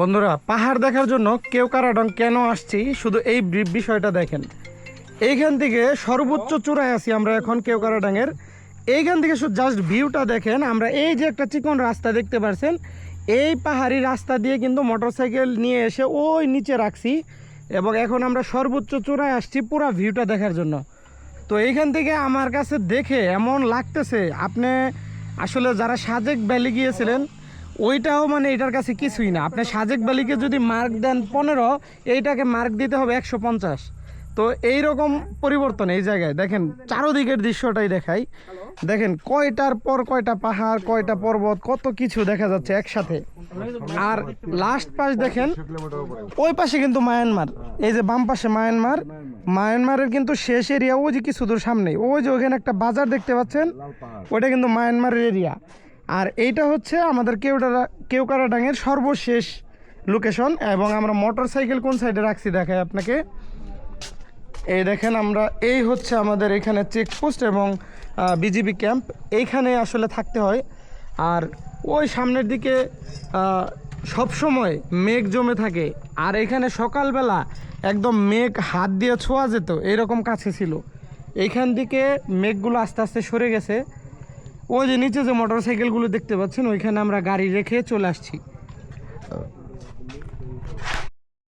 বন্ধুরা, পাহাড় দেখার জন্য কেউ কারাডং কেন আসছি? শুধু এই বিষয়টা দেখেন। এইখান থেকে সর্বোচ্চ চূড়ায় আছি আমরা এখন কেউ কারাডাঙ্গের এইখান থেকে শুধু জাস্ট ভিউটা দেখেন, আমরা এই যে একটা চিকন রাস্তা দেখতে পারছেন, এই পাহাড়ি রাস্তা দিয়ে কিন্তু মোটরসাইকেল নিয়ে এসে ওই নিচে রাখছি এবং এখন আমরা সর্বোচ্চ চূড়ায় আসছি পুরো ভিউটা দেখার জন্য। তো এইখান থেকে আমার কাছে দেখে এমন লাগতেছে, আপনি আসলে যারা সাজেক ভ্যালি গিয়েছিলেন ওইটাও মানে এটার কাছে কিছুই না। আপনি সাজেক বালিকে যদি মার্ক দেন পনেরো, এইটাকে মার্ক দিতে হবে একশো পঞ্চাশ। তো এই রকম পরিবর্তন এই জায়গায়। দেখেন, চারোদিকের দৃশ্যটাই দেখাই। দেখেন, কয়টার পর কয়টা পাহাড়, কয়টা পর্বত, কত কিছু দেখা যাচ্ছে একসাথে। আর লাস্ট পাশ দেখেন, ওই পাশে কিন্তু মায়ানমার। এই যে বাম পাশে মায়ানমার। মায়ানমারের কিন্তু শেষ এরিয়া ওই যে কিছু দূর সামনে ওই যে ওখানে একটা বাজার দেখতে পাচ্ছেন ওটা কিন্তু মায়ানমারের এরিয়া আর এইটা হচ্ছে আমাদের কেউটারা কেউকারাডাঙ্গের সর্বশেষ লোকেশন এবং আমরা মোটর সাইকেল কোন সাইডে রাখছি দেখায় আপনাকে। এই দেখেন আমরা, এই হচ্ছে আমাদের এখানে চেকপোস্ট এবং বিজিবি ক্যাম্প এইখানে আসলে থাকতে হয়। আর ওই সামনের দিকে সব সময় মেঘ জমে থাকে। আর এখানে সকালবেলা একদম মেঘ হাত দিয়ে ছোঁয়া যেত, এরকম কাছে ছিল। এইখান থেকে মেঘগুলো আস্তে আস্তে সরে গেছে। ওই যে নিচে যে মোটরসাইকেলগুলো দেখতে পাচ্ছেন ওইখানে আমরা গাড়ি রেখে চলে আসছি।